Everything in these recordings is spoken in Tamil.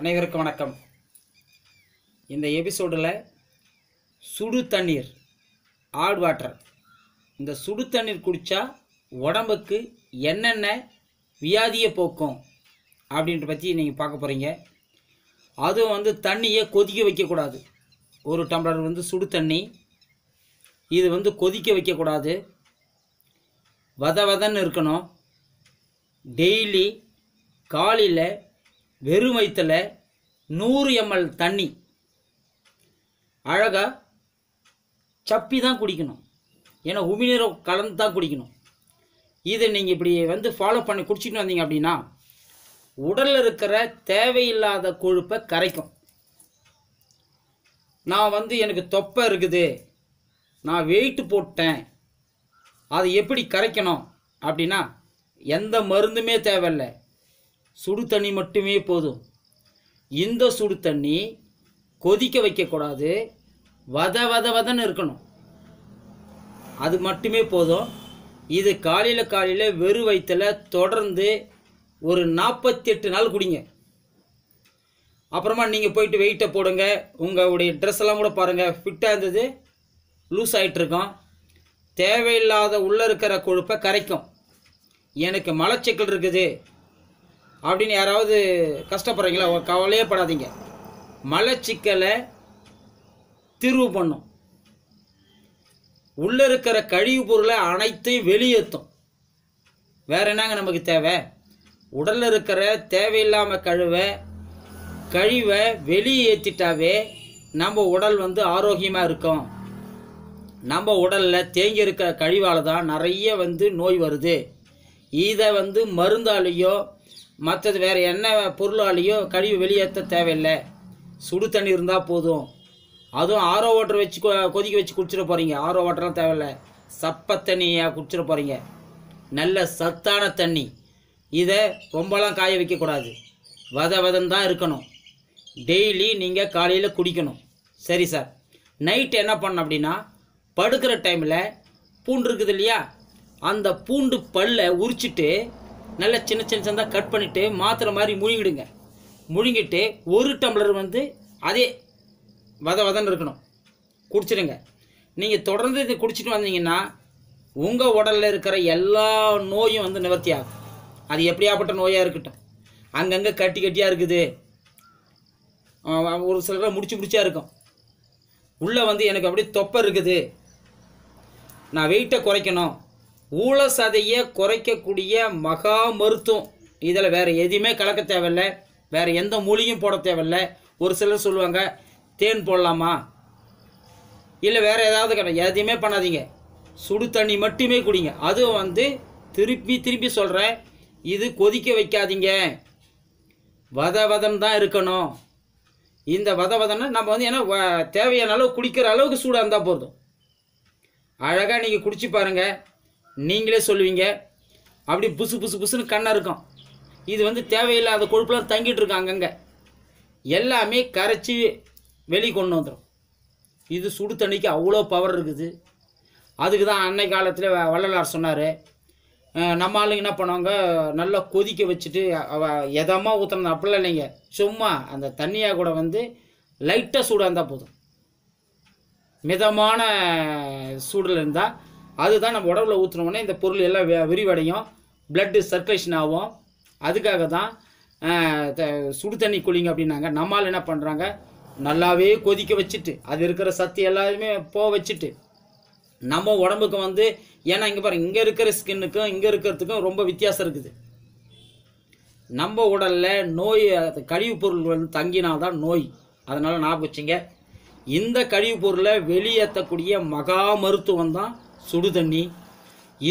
அனைவருக்கும் வணக்கம். இந்த எபிசோடில் சுடு தண்ணீர் ஹாட் வாட்டர் இந்த சுடு தண்ணீர் குடித்தா உடம்புக்கு என்னென்ன வியாதியை போக்கும் அப்படின்ற பற்றி நீங்கள் பார்க்க போகிறீங்க அதுவும் வந்து தண்ணியை கொதிக்க வைக்கக்கூடாது. ஒரு டம்ளர் வந்து சுடு தண்ணி இது வந்து கொதிக்க வைக்கக்கூடாது. வத வதன்னு இருக்கணும். டெய்லி காலையில் வெறும் வயிற்றுல நூறு எம்எல் தண்ணி. அழகாக சப்பி தான் குடிக்கணும். ஏன்னா உமிநீரை கலந்து தான் குடிக்கணும். இதை நீங்கள் இப்படி வந்து ஃபாலோ பண்ணி குடிச்சிட்டு வந்தீங்க அப்படின்னா உடலில் இருக்கிற தேவையில்லாத கொழுப்பை கரைக்கும். நான் வந்து எனக்கு தொப்பை இருக்குது. நான் வெயிட்டு போட்டேன். அதை எப்படி கரைக்கணும் அப்படின்னா எந்த மருந்துமே தேவையில்லை. சுடு தண்ணி மட்டுமே போதும். இந்த சுடு தண்ணி கொதிக்க வைக்கக்கூடாது. வத வத வதன்னு இருக்கணும். அது மட்டுமே போதும். இது காலையில் காலையில் வெறும் வயிற்றுல தொடர்ந்து ஒரு நாற்பத்தெட்டு நாள் குடிங்க. அப்புறமா நீங்கள் போயிட்டு வெயிட்டை போடுங்க. உங்களுடைய ட்ரெஸ் எல்லாம் கூட பாருங்கள் ஃபிட்டாக இருந்தது. லூஸ் ஆகிட்ருக்கோம் தேவையில்லாத உள்ளே இருக்கிற கொழுப்பை கரைக்கும். எனக்கு மலச்சிக்கல் இருக்குது. அப்படின்னு யாராவது கஷ்டப்படுறீங்களா கவலையே படாதீங்க. மலச்சிக்கலை தீர்வு பண்ணும். உள்ளே இருக்கிற கழிவு பொருளை அனைத்தையும் வெளியேற்றும். வேற என்னங்க நமக்கு தேவை? உடலில் இருக்கிற தேவையில்லாமல் கழுவை கழிவை வெளியே ஏற்றிட்டாவே நம்ம உடல் வந்து ஆரோக்கியமாக இருக்கும். நம்ம உடலில் தேங்கி இருக்கிற கழிவால் தான் நிறைய வந்து நோய் வருது. இதை வந்து மருந்தாலேயோ மற்றது வேறு என்ன பொருளாலேயோ கழிவு வெளியேற்ற தேவையில்லை. சுடு தண்ணி இருந்தால் போதும். அதுவும் ஆரோ வாட்டர் வச்சு கொ- கொதிக்க வச்சு குடிச்சிட போகிறீங்க ஆரோ வாட்டர்லாம் தேவையில்லை. சப்பை தண்ணியாக குடிச்சிட போகிறீங்க நல்ல சத்தான தண்ணி. இதை ரொம்பலாம் காய வைக்கக்கூடாது. வத வதம் தான் இருக்கணும். டெய்லி நீங்கள் காலையில் குடிக்கணும். சரி சார் நைட் என்ன பண்ண அப்படின்னா படுக்கிற டைமில் பூண்டு இருக்குது இல்லையா? அந்த பூண்டு பல்லை உரிச்சிட்டு நல்ல சின்ன சின்ன சின்னதாக கட் பண்ணிவிட்டு மாத்திரை மாதிரி முழுங்கிடுங்க. முழுங்கிட்டு ஒரு டம்ளர் வந்து அதே வத வதன்னு இருக்கணும். குடிச்சிடுங்க. நீங்கள் தொடர்ந்து இது குடிச்சிட்டு வந்தீங்கன்னா உங்கள் உடலில் இருக்கிற எல்லா நோயும் வந்து நிவர்த்தி ஆகும். அது எப்படியாப்பட்ட நோயாக இருக்கட்டும். அங்கங்கே கட்டி கட்டியாக இருக்குது. ஒரு சிலரை முடிச்சு முடிச்சா இருக்கும். உள்ளே வந்து எனக்கு அப்படியே தொப்பை இருக்குது. நான் வெயிட்டை குறைக்கணும். ஊழ சதையை குறைக்கக்கூடிய மகா மருத்துவம். இதில் வேறு எதுவுமே கலக்க தேவையில்ல. வேறு எந்த மூலிகையும் போட தேவையில்ல. ஒரு சிலர் சொல்லுவாங்க தேன் போடலாமா? இல்லை வேறு ஏதாவது கிடையாது எதையுமே பண்ணாதீங்க. சுடு தண்ணி மட்டுமே குடிங்க. அதுவும் வந்து திருப்பி திருப்பி சொல்கிறேன் இது கொதிக்க வைக்காதீங்க. வத வதம் தான் இருக்கணும். இந்த வத வதம்னா நம்ம வந்து ஏன்னா வ- தேவையான அளவு குடிக்கிற அளவுக்கு சூடாக இருந்தால் போதும். அழகாக நீங்கள் குடிச்சு பாருங்கள் நீங்களே சொல்லுவீங்க. அப்படி புசு புசு புசுன்னு கண்ணா இருக்கும். இது வந்து தேவையில்லாத கொழுப்புலாம் தங்கிட்டு இருக்கு அங்கங்கே. எல்லாமே கரைச்சி வெளியே கொண்டு வந்துடும் இது சுடு தண்ணிக்கு அவ்வளோ பவர் இருக்குது. அதுக்கு தான் அன்னை காலத்தில் வள்ளலார் சொன்னார். நம்ம ஆளுங்க என்ன பண்ணுவாங்க? நல்லா கொதிக்க வச்சுட்டு அவ எதமாக ஊற்றுறது அப்படிலாம் இல்லைங்க. சும்மா அந்த தண்ணியாக கூட வந்து லைட்டாக சூடாக இருந்தால் போதும். மிதமான சூடில் இருந்தால் அதுதான் நம்ம உடம்புல ஊற்றுனோடனே இந்த பொருள் எல்லாம் விரிவடையும். பிளட்டு சர்க்குலேஷன் ஆகும். அதுக்காக தான் சுடு தண்ணி குளிங்க அப்படின்னாங்க. நம்மால் என்ன பண்ணுறாங்க நல்லாவே கொதிக்க வச்சுட்டு அது இருக்கிற சத்து எல்லாருமே போக வச்சுட்டு நம்ம உடம்புக்கு வந்து ஏன்னா இங்கே பாருங்கள் இங்கே இருக்கிற ஸ்கின்னுக்கும் இங்கே இருக்கிறதுக்கும் ரொம்ப வித்தியாசம் இருக்குது. நம்ம உடலில் நோய் அது கழிவுப் பொருள் வந்து தங்கினாதான் நோய். அதனால் ஞாபகம் வச்சுங்க. இந்த கழிவுப் பொருளை வெளியேற்றக்கூடிய மகா மருத்துவம் தான் சுடு தண்ணி.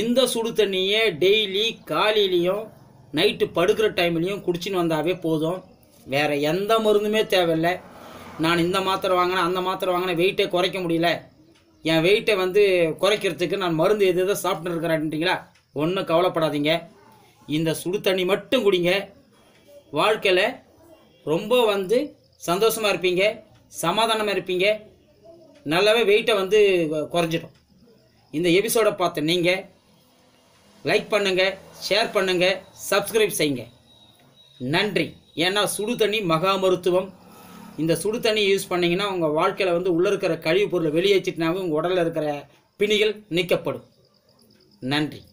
இந்த சுடு தண்ணியை டெய்லி காலையிலையும் நைட்டு படுக்கிற டைம்லேயும் குடிச்சின்னு வந்தாவே போதும். வேறு எந்த மருந்துமே தேவையில்லை. நான் இந்த மாத்திரை வாங்கினேன் அந்த மாத்திரை வாங்கினேன் வெயிட்டே குறைக்க முடியல. என் வெயிட்டை வந்து குறைக்கிறதுக்கு நான் மருந்து எது எதோ சாப்பிட்டு இருக்கிறேன்ட்டீங்களா ஒன்றும் கவலைப்படாதீங்க. இந்த சுடு தண்ணி மட்டும் குடிங்க. வாழ்க்கையில் ரொம்ப வந்து சந்தோஷமாக இருப்பீங்க சமாதானமாக இருப்பீங்க. நல்லாவே வெயிட்டை வந்து குறைஞ்சிடும். இந்த எபிசோடை பார்த்த நீங்கள் லைக் பண்ணுங்கள் ஷேர் பண்ணுங்கள் சப்ஸ்கிரைப் செய்யுங்க. நன்றி. ஏன்னா சுடு தண்ணி மகா மருத்துவம். இந்த சுடு தண்ணி யூஸ் பண்ணிங்கன்னா உங்கள் வாழ்க்கையில் வந்து உள்ளே இருக்கிற கழிவுப் பொருளை வெளியேற்றிட்டுனாவே உங்கள் உடலில் இருக்கிற பிணிகள் நீக்கப்படும். நன்றி.